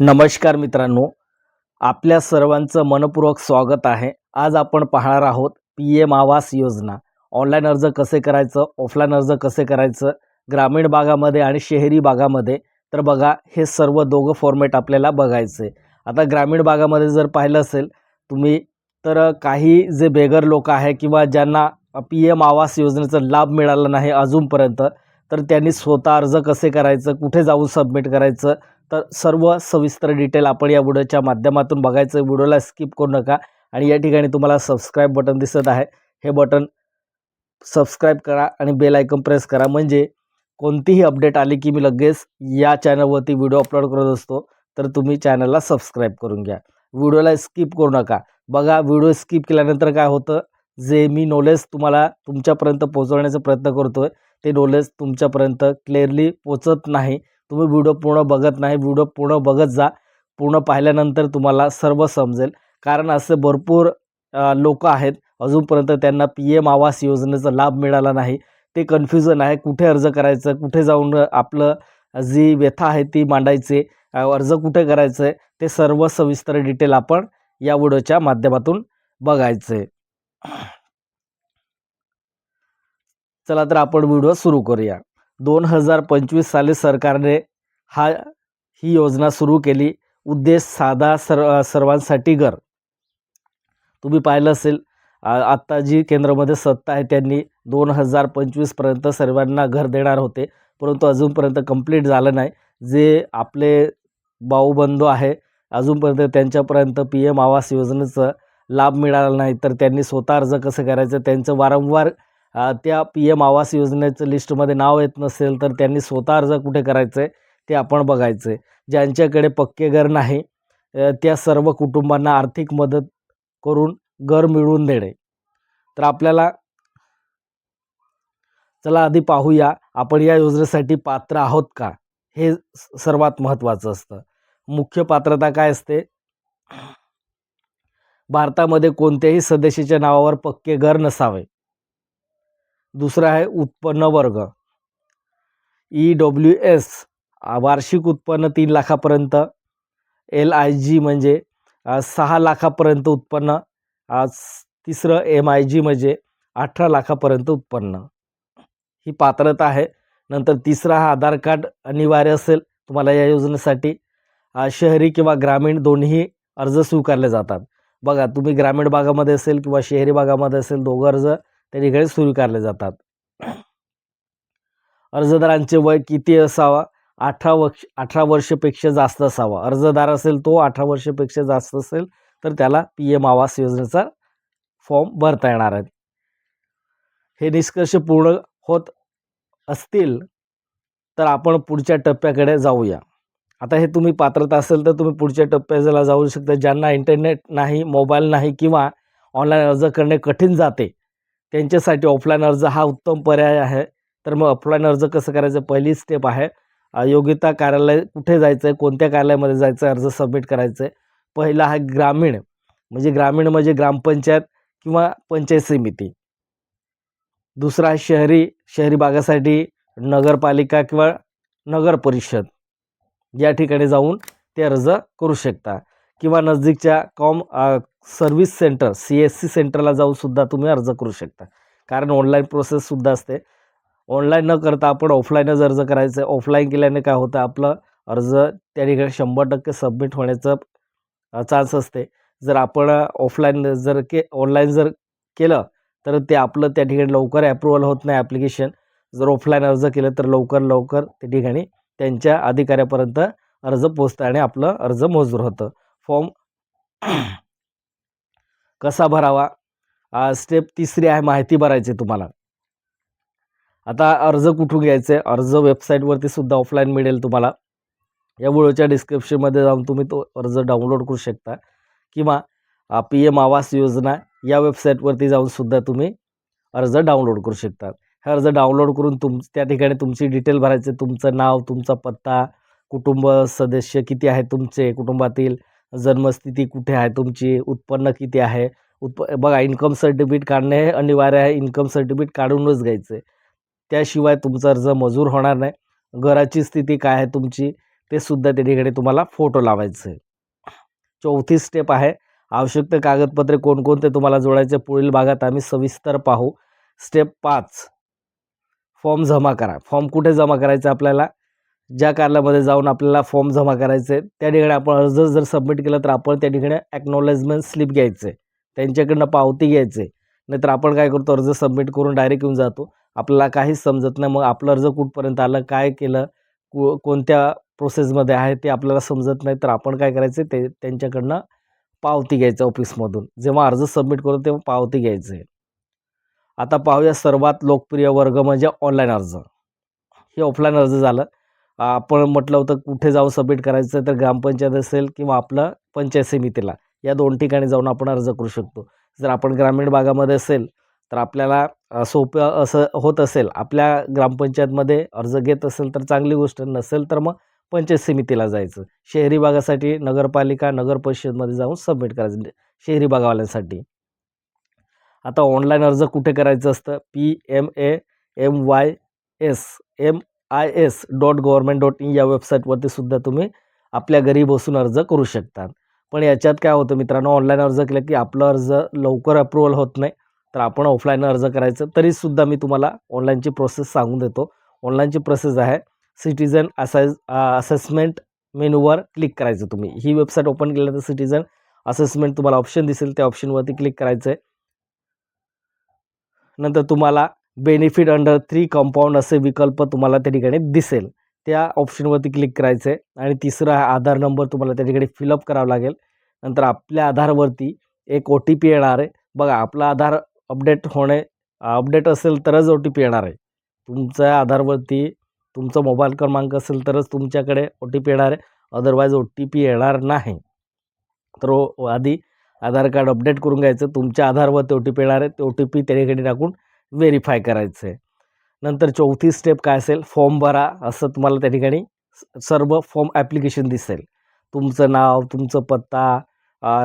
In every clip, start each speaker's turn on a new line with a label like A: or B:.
A: नमस्कार मित्रांनो. आपल्या सर्वांचं मनपूर्वक स्वागत आहे. आज आपण पाहणार आहोत P M Awas Yojana. Online अर्ज कसे करायचं? ऑफलाईन अर्ज कसे करायचं? ग्रामीण भागामध्ये आणि शहरी भागामध्ये. तर बघा हे सर्व दोघं फॉर्मॅट आपल्याला बघायचे आता ग्रामीण भागामध्ये जर पाहिलं असेल तुम्ही तर काही जे बेगर लोक आहे किंवा ज्यांना पी एम आवास योजनेचा लाभ मिळाला नाही अजूनपर्यंत तर त्यांनी स्वतः अर्ज कसे करायचं? कुठे जाऊन सबमिट करायचं? तर सर्व सविस्तर डिटेल आपण या व्हिडिओच्या माध्यमातून बघायचं व्हिडिओला स्किप करू नका आणि या ठिकाणी तुम्हाला सबस्क्राईब बटन दिसत आहे. हे बटन सबस्क्राईब करा आणि बेल आयकन प्रेस करा. म्हणजे कोणतीही अपडेट आली की मी लगेच या चॅनलवरती व्हिडिओ अपलोड करत असतो तर तुम्ही चॅनलला सबस्क्राईब करून घ्या. व्हिडिओला स्किप करू नका. बघा व्हिडिओ स्किप केल्यानंतर काय होतं? जे मी नॉलेज तुम्हाला तुमच्यापर्यंत पोहोचवण्याचा प्रयत्न करतो आहे ते नॉलेज तुमच्यापर्यंत क्लिअरली पोचत नाही. तुम्ही व्हिडिओ पूर्ण बघत नाही व्हिडिओ पूर्ण बघत जा. पूर्ण पाहिल्यानंतर तुम्हाला सर्व समजेल. कारण असे भरपूर लोक आहेत अजूनपर्यंत त्यांना पी एम आवास योजनेचा लाभ मिळाला नाही. ते कन्फ्युजन आहे कुठे अर्ज करायचं कुठे जाऊन आपलं जी व्यथा आहे ती मांडायचे अर्ज कुठे करायचं आहे ते सर्व सविस्तर डिटेल आपण या व्हिडिओच्या माध्यमातून बघायचे. चला तर आपण व्हिडिओ सुरू करूया. दोन हजार पंचवीस साली सरकारने हा ही योजना सुरू केली. उद्देश साधा सर्व सर्वांसाठी घर. तुम्ही पाहिलं असेल आत्ता जी केंद्रामध्ये सत्ता आहे त्यांनी दोन हजार पंचवीसपर्यंत सर्वांना घर देणार होते. परंतु अजूनपर्यंत कंप्लीट झालं नाही. जे आपले भाऊबंधू आहे अजूनपर्यंत त्यांच्यापर्यंत पी एम आवास योजनेचं लाभ मिळाला नाही. तर त्यांनी स्वतः अर्ज कसं करायचं? त्यांचं वारंवार त्या पी एम आवास योजनेचं लिस्टमध्ये नाव येत नसेल तर त्यांनी स्वतः अर्ज कुठे करायचं आहे ते आपण बघायचं आहे ज्यांच्याकडे पक्के घर नाही त्या सर्व कुटुंबांना आर्थिक मदत करून घर मिळवून देणे. तर आपल्याला चला आधी पाहूया आपण या योजनेसाठी पात्र आहोत का? हे स- सर्वात महत्त्वाचं असतं. मुख्य पात्रता काय असते? भारतामध्ये कोणत्याही सदस्याच्या नावावर पक्के घर नसावे. दुसरं आहे उत्पन्न वर्ग. ई डब्ल्यू एस वार्षिक उत्पन्न तीन लाखापर्यंत. एल आय जी म्हणजे सहा लाखापर्यंत उत्पन्न. तिसरं एम आय जी म्हणजे अठरा लाखापर्यंत उत्पन्न. ही पात्रता आहे. नंतर तिसरा हा आधार कार्ड अनिवार्य असेल तुम्हाला या योजनेसाठी. शहरी किंवा ग्रामीण दोन्ही अर्ज स्वीकारले जातात. बघा तुम्ही ग्रामीण भागामध्ये असेल किंवा शहरी भागामध्ये असेल दोघं अर्ज त्या ठिकाणी स्वीकारले जातात. अर्जदारांचे वय किती असावा? अठरा वर्ष अठरा वर्षपेक्षा जास्त असावा. अर्जदार असेल तो अठरा वर्षपेक्षा जास्त असेल तर त्याला पी एम आवास योजनेचा फॉर्म भरता येणार आहे. हे निष्कर्ष पूर्ण होत असतील तर आपण पुढच्या टप्प्याकडे जाऊया. आता हे तुम्ही पात्रता असेल तर तुम्ही पुढच्या टप्प्याला जाऊ शकता. ज्यांना इंटरनेट नाही मोबाईल नाही किंवा ऑनलाईन अर्ज करणे कठीण जाते त्यांच्यासाठी ऑफलाईन अर्ज हा उत्तम पर्याय आहे. तर मग ऑफलाईन अर्ज कसं करायचं? पहिली स्टेप आहे. योग्यता कार्यालय कुठे जायचं आहे कोणत्या कार्यालयामध्ये जायचं आहे अर्ज सबमिट करायचं आहे पहिला आहे ग्रामीण. म्हणजे ग्रामीण म्हणजे ग्रामपंचायत किंवा पंचायत समिती. दुसरा आहे शहरी. शहरी भागासाठी नगरपालिका किंवा नगर परिषद या ठिकाणी जाऊन ते अर्ज करू शकता. किंवा नजदीकच्या com service centre C S C सेंटरला जाऊनसुद्धा तुम्ही अर्ज करू शकता. कारण ऑनलाईन प्रोसेससुद्धा असते. ऑनलाईन न करता आपण ऑफलाईनच अर्ज करायचं. आहे ऑफलाईन केल्याने काय होतं आपलं अर्ज त्या ठिकाणी शंभर टक्के सबमिट होण्याचं चान्स असते. जर आपण ऑफलाईन जर के ऑनलाईन जर केलं तर ते आपलं त्या ठिकाणी लवकर ॲप्रुव्हल होत नाही ॲप्लिकेशन. जर ऑफलाईन अर्ज केलं तर लवकर लवकर त्या ठिकाणी त्यांच्या अधिकाऱ्यापर्यंत अर्ज पोचतं आणि आपलं अर्ज मंजूर होतं. फॉर्म कसा भरावा? स्टेप तिसरी आहे माहिती भरायची तुम्हाला. आता अर्ज कुठून घ्यायचं? आहे अर्ज वेबसाईटवरती सुद्धा ऑफलाईन मिळेल तुम्हाला. या व्हिडिओच्या डिस्क्रिप्शनमध्ये जाऊन तुम्ही तो अर्ज डाउनलोड करू शकता. किंवा पी एम आवास योजना या वेबसाईटवरती जाऊन सुद्धा तुम्ही अर्ज डाउनलोड करू शकता. हे अर्ज डाउनलोड करून तुम त्या ठिकाणी तुमची डिटेल भरायचे तुमचं नाव तुमचा पत्ता कुटुंब सदस्य किती आहे तुमचे कुटुंबातील जन्मस्थिती कुठे आहे? तुमची उत्पन्न किती आहे? उत्प बघा इन्कम सर्टिफिकेट काढणे हे अनिवार्य आहे. इन्कम सर्टिफिकेट काढूनच घ्यायचं आहे त्याशिवाय तुमचा अर्ज मंजूर होणार नाही. घराची स्थिती काय आहे तुमची? ते सुद्धा त्या ठिकाणी तुम्हाला फोटो लावायचं आहे चौथी स्टेप आहे. आवश्यक ते कागदपत्रे कोणकोणते तुम्हाला जोडायचे पुढील भागात आम्ही सविस्तर पाहू. स्टेप पाच. फॉर्म जमा करा. फॉर्म कुठे जमा करायचा आपल्याला? ज्या कार्यालयामध्ये जाऊन आपल्याला फॉर्म जमा करायचे त्या ठिकाणी आपण अर्ज जर सबमिट केला तर आपण त्या ठिकाणी ॲक्नॉलेजमेंट स्लिप घ्यायचे त्यांच्याकडनं पावती घ्यायचे. नाहीतर आपण काय करतो अर्ज सबमिट करून डायरेक्ट येऊन जातो. आपल्याला काहीच समजत नाही. मग आपलं अर्ज कुठपर्यंत आलं काय केलं को कोणत्या प्रोसेसमध्ये आहे ते आपल्याला समजत नाही. तर आपण काय करायचं ते त्यांच्याकडनं पावती घ्यायचं ऑफिसमधून जेव्हा अर्ज सबमिट करू तेव्हा पावती घ्यायचं. आहे आता पाहूया सर्वात लोकप्रिय वर्ग म्हणजे ऑनलाईन अर्ज. हे ऑफलाईन अर्ज झालं. आपण म्हटलं होतं कुठे जाऊन सबमिट करायचं तर ग्रामपंचायत असेल किंवा आपलं पंचायत समितीला. या दोन ठिकाणी जाऊन आपण अर्ज करू शकतो. जर आपण ग्रामीण भागामध्ये असेल तर आपल्याला सोपं असं होत असेल आपल्या ग्रामपंचायतमध्ये अर्ज घेत असेल तर चांगली गोष्ट नसेल तर मग पंचायत समितीला जायचं. शहरी भागासाठी नगरपालिका नगर परिषदमध्ये जाऊन सबमिट करायचं म्हणजे शहरी भागावाल्यांसाठी. आता ऑनलाईन अर्ज कुठे करायचं असतं? P M A M Y S M I S dot government dot in या वेबसाईटवरती सुद्धा तुम्ही आपल्या घरी बसून अर्ज करू शकता. पण याच्यात काय होतं मित्रांनो ऑनलाईन अर्ज केलं की आपलं अर्ज लवकर अप्रुव्हल होत नाही. तर आपण ऑफलाईन अर्ज करायचं तरीसुद्धा मी तुम्हाला ऑनलाईनची प्रोसेस सांगून देतो. ऑनलाईनची प्रोसेस आहे सिटीजन असाइज असेसमेंट मेनूवर क्लिक करायचं तुम्ही. ही वेबसाईट ओपन केल्यानंतर सिटीजन असेसमेंट तुम्हाला ऑप्शन दिसेल त्या ऑप्शनवरती क्लिक करायचं आहे नंतर तुम्हाला बेनिफिट अंडर थ्री कंपाऊंड असे विकल्प तुम्हाला त्या ठिकाणी दिसेल. त्या ऑप्शनवरती क्लिक करायचं आहे आणि तिसरा हा आधार नंबर तुम्हाला त्या ठिकाणी फिलअप करावा लागेल. नंतर आपल्या आधारवरती एक ओ टी पी येणार आहे. बघा आपला आधार अपडेट होणे अपडेट असेल तरच ओ टी पी येणार आहे. तुमच्या आधारवरती तुमचा मोबाईल क्रमांक असेल तरच तुमच्याकडे ओ टी पी येणार आहे. अदरवाईज ओ टी पी येणार नाही. तर आधी आधार कार्ड अपडेट करून घ्यायचं. तुमच्या आधारवरती ओ टी पी येणार आहे. ते ओ टी पी त्या ठिकाणी टाकून व्हेरीफाय करायचं आहे नंतर चौथी स्टेप काय असेल? फॉर्म भरा. असं तुम्हाला त्या ठिकाणी स- सर्व फॉर्म ॲप्लिकेशन दिसेल. तुमचं नाव तुमचं पत्ता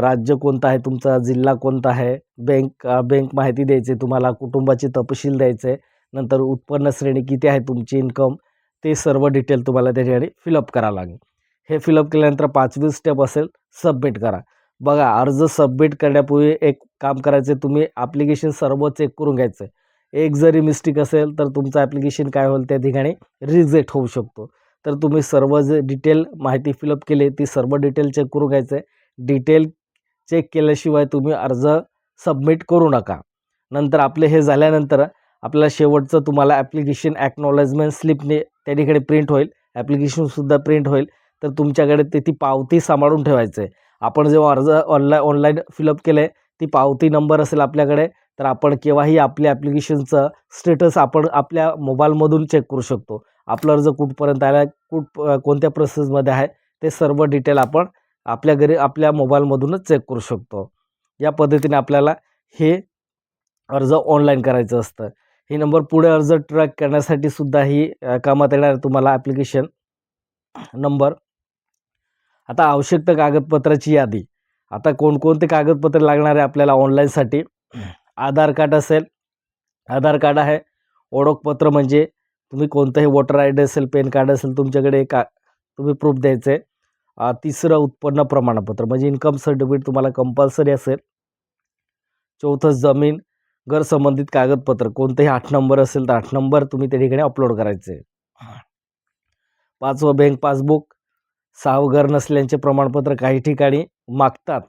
A: राज्य कोणतं आहे तुमचा जिल्हा कोणता आहे बँक बँक माहिती द्यायची आहे तुम्हाला कुटुंबाची तपशील द्यायचे नंतर उत्पन्न श्रेणी किती आहे तुमची इन्कम ते सर्व डिटेल तुम्हाला त्या ठिकाणी फिलअप करावं लागेल. हे फिलअप केल्यानंतर पाचवी स्टेप असेल सबमिट करा. बघा अर्ज सबमिट करण्यापूर्वी एक काम करायचं आहे तुम्ही ॲप्लिकेशन सर्व चेक करून घ्यायचं आहे एक जरी मिस्टेक असेल तर तुमचं ॲप्लिकेशन काय होईल त्या ठिकाणी रिजेक्ट होऊ शकतो. तर तुम्ही सर्व जे डिटेल माहिती फिलअप केली ती सर्व डिटेल चेक करून घ्यायचं आहे. डिटेल चेक केल्याशिवाय तुम्ही अर्ज सबमिट करू नका. नंतर आपले हे झाल्यानंतर आपल्याला शेवटचं तुम्हाला ॲप्लिकेशन ॲक्नॉलेजमेंट स्लिपने त्या ठिकाणी प्रिंट होईल. ॲप्लिकेशनसुद्धा प्रिंट होईल. तर तुमच्याकडे ते ती पावती सांभाळून ठेवायचं आहे. आपण जेव्हा अर्ज ऑनलाईन ऑनलाईन फिलअप केलं आहे ती पावती नंबर असेल आपल्याकडे तर आपण केव्हाही आपल्या ॲप्लिकेशनचं स्टेटस आपण आपल्या मोबाईलमधून चेक करू शकतो. आपला अर्ज कुठपर्यंत आला आहे कुठ कोणत्या प्रोसेसमध्ये आहे ते सर्व डिटेल आपण आपल्या घरी आपल्या मोबाईलमधूनच चेक करू शकतो. या पद्धतीने आपल्याला हे अर्ज ऑनलाईन करायचं असतं. हे नंबर पुढे अर्ज ट्रॅक करण्यासाठी सुद्धा ही कामात येणार आहे तुम्हाला ॲप्लिकेशन नंबर आता आवश्यक कागदपत्राची यादी. आता कोणकोणते कागदपत्र लागणार आहे आपल्याला ऑनलाईनसाठी आधार कार्ड असेल आधार कार्ड आहे. ओळखपत्र म्हणजे तुम्ही कोणतंही वोटर आय डी असेल पॅन कार्ड असेल तुमच्याकडे का तुम्ही प्रूफ द्यायचं आहे तिसरं उत्पन्न प्रमाणपत्र म्हणजे इन्कम सर्टिफिकेट तुम्हाला कंपल्सरी असेल. चौथं जमीन घर संबंधित कागदपत्र कोणतंही आठ नंबर असेल तर आठ नंबर तुम्ही त्या ठिकाणी अपलोड करायचे आहे पाचवं बँक पासबुक सहावं घर नसल्याचे प्रमाणपत्र काही ठिकाणी मागतात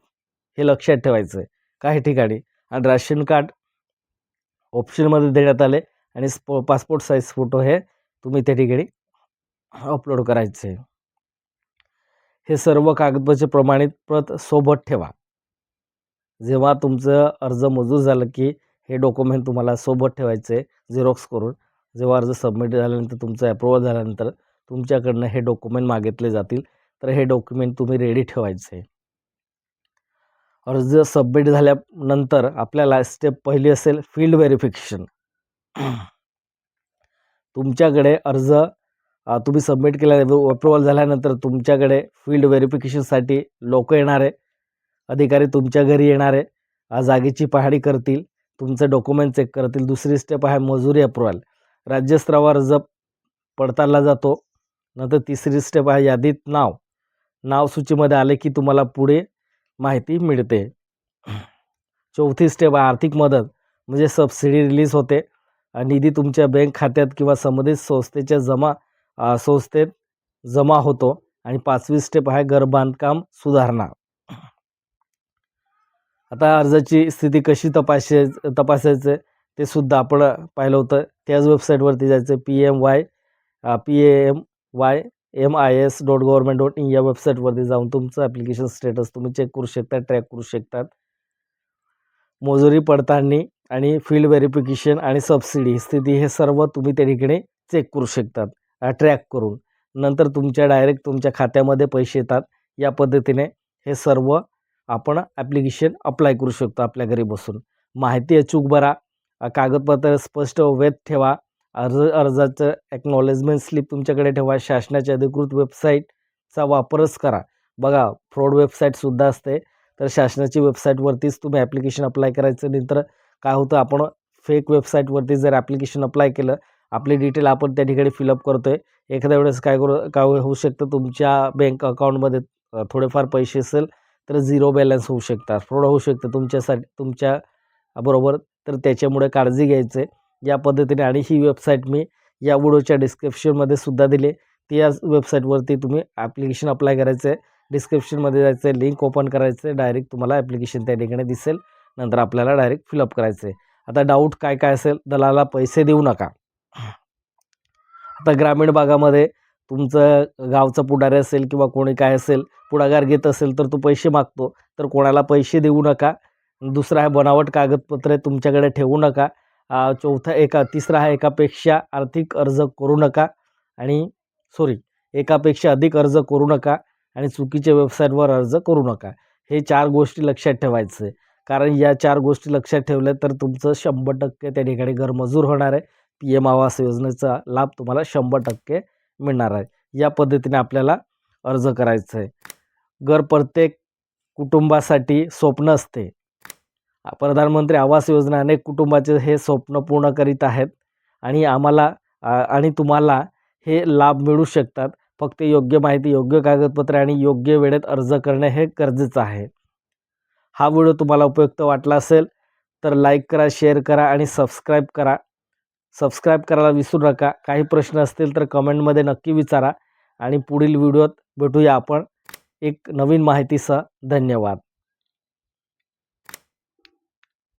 A: हे लक्षात ठेवायचं आहे काही ठिकाणी आणि राशन कार्ड ऑप्शनमध्ये देण्यात आले. आणि स्पो पासपोर्ट साईज फोटो हे तुम्ही त्या ठिकाणी अपलोड करायचे. आहे हे सर्व कागदपत्रे प्रमाणित प्रत सोबत ठेवा. जेव्हा तुमचं अर्ज मंजूर झालं की हे डॉक्युमेंट तुम्हाला सोबत ठेवायचं आहे झेरॉक्स करून जेव्हा अर्ज सबमिट झाल्यानंतर तुमचं अप्रुव्हल झाल्यानंतर तुमच्याकडनं हे डॉक्युमेंट मागितले जातील तर हे डॉक्युमेंट तुम्ही रेडी ठेवायचे. आहे अर्ज सबमिट झाल्यानंतर आपल्याला स्टेप पहिली असेल फील्ड व्हेरिफिकेशन तुमच्याकडे अर्ज तुम्ही सबमिट केला अप्रुव्हल झाल्यानंतर तुमच्याकडे फील्ड व्हेरिफिकेशनसाठी लोक येणार आहे अधिकारी तुमच्या घरी येणार आहे जागेची पाहणी करतील तुमचं डॉक्युमेंट चेक करतील दुसरी स्टेप आहे मजुरी अप्रुव्हल राज्यस्तरावर अर्ज पडताळला जातो नंतर तिसरी स्टेप आहे यादीत नाव. नाव सूचीमध्ये आले की तुम्हाला पुढे माहिती मिळते. चौथी स्टेप आहे आर्थिक मदत. म्हणजे सबसिडी रिलीज होते. निधी तुमच्या बँक खात्यात किंवा संबंधित संस्थेच्या जमा संस्थेत जमा होतो. आणि पाचवी स्टेप आहे घर बांधकाम सुधारणा. आता अर्जाची स्थिती कशी तपासाय तपासायचं ते सुद्धा आपण पाहिलं होतं. त्याच वेबसाईटवरती जायचं. P M Y P M Y M I S dot government dot in या वेबसाईटवरती जाऊन तुमचं ॲप्लिकेशन स्टेटस तुम्ही चेक करू शकता ट्रॅक करू शकतात. मजुरी पडताळणी आणि फील्ड व्हेरिफिकेशन आणि सबसिडी स्थिती हे सर्व तुम्ही त्या ठिकाणी चेक करू शकतात ट्रॅक करून. नंतर तुमच्या डायरेक्ट तुमच्या खात्यामध्ये पैसे येतात. या पद्धतीने हे सर्व आपण ॲप्लिकेशन अप्लाय करू शकतो आपल्या घरी बसून. माहिती अचूक भरा. कागदपत्र स्पष्ट वेध ठेवा. अर्ज अर्जाचं ॲक्नॉलेजमेंट स्लिप तुमच्याकडे ठेवा. शासनाच्या अधिकृत वेबसाईटचा वापरच करा. बघा फ्रॉड वेबसाईटसुद्धा असते. तर शासनाची वेबसाईटवरतीच तुम्ही ॲप्लिकेशन अप्लाय करायचं. नंतर काय होतं आपण फेक वेबसाईटवरती जर ॲप्लिकेशन अप्लाय केलं आपले डिटेल आपण त्या ठिकाणी फिलअप करतो आहे एखाद्या वेळेस काय करू काय होऊ शकतं तुमच्या बँक अकाउंटमध्ये थोडेफार पैसे असेल तर झिरो बॅलन्स होऊ शकतात. फ्रॉड होऊ शकतं तुमच्यासाठी तुमच्या बरोबर. तर त्याच्यामुळे काळजी घ्यायचं आहे या पद्धतीने आणि ही वेबसाईट मी या व्हिडिओच्या डिस्क्रिप्शनमध्ये सुद्धा दिली ती या वेबसाईटवरती तुम्ही ॲप्लिकेशन अप्लाय करायचं आहे डिस्क्रिप्शनमध्ये जायचं आहे लिंक ओपन करायचं आहे डायरेक्ट तुम्हाला ॲप्लिकेशन त्या ठिकाणी दिसेल. नंतर आपल्याला डायरेक्ट फिलअप करायचं आहे आता डाऊट काय काय असेल? दलाला पैसे देऊ नका. आता ग्रामीण भागामध्ये तुमचं गावचं पुढारी असेल किंवा कोणी काय असेल पुढाकार घेत असेल तर तो पैसे मागतो. तर कोणाला पैसे देऊ नका. दुसरं आहे बनावट कागदपत्रे तुमच्याकडे ठेवू नका. चौथा एका तिसरा आहे एकापेक्षा आर्थिक अर्ज करू नका आणि सॉरी एकापेक्षा अधिक अर्ज करू नका आणि चुकीच्या वेबसाईटवर अर्ज करू नका. हे चार गोष्टी लक्षात ठेवायचं. आहे कारण या चार गोष्टी लक्षात ठेवल्या तर तुमचं शंभर टक्के त्या ठिकाणी घरमजूर होणार आहे. पी एम आवास योजनेचा लाभ तुम्हाला शंभर टक्के मिळणार आहे. या पद्धतीने आपल्याला अर्ज करायचं आहे घर प्रत्येक कुटुंबासाठी स्वप्न असते. प्रधानमंत्री आवास योजना अनेक कुटुंबाचे हे स्वप्न पूर्ण करीत आहेत आणि आम्हाला आणि तुम्हाला हे लाभ मिळू शकतात. फक्त योग्य माहिती योग्य कागदपत्रे आणि योग्य वेळेत अर्ज करणे हे गरजेचं आहे. हा व्हिडिओ तुम्हाला उपयुक्त वाटला असेल तर लाईक करा शेअर करा आणि सबस्क्राईब करा. सबस्क्राईब करायला विसरू नका. काही प्रश्न असतील तर कमेंटमध्ये नक्की विचारा आणि पुढील व्हिडिओत भेटूया आपण. एक नवीन माहितीसह धन्यवाद.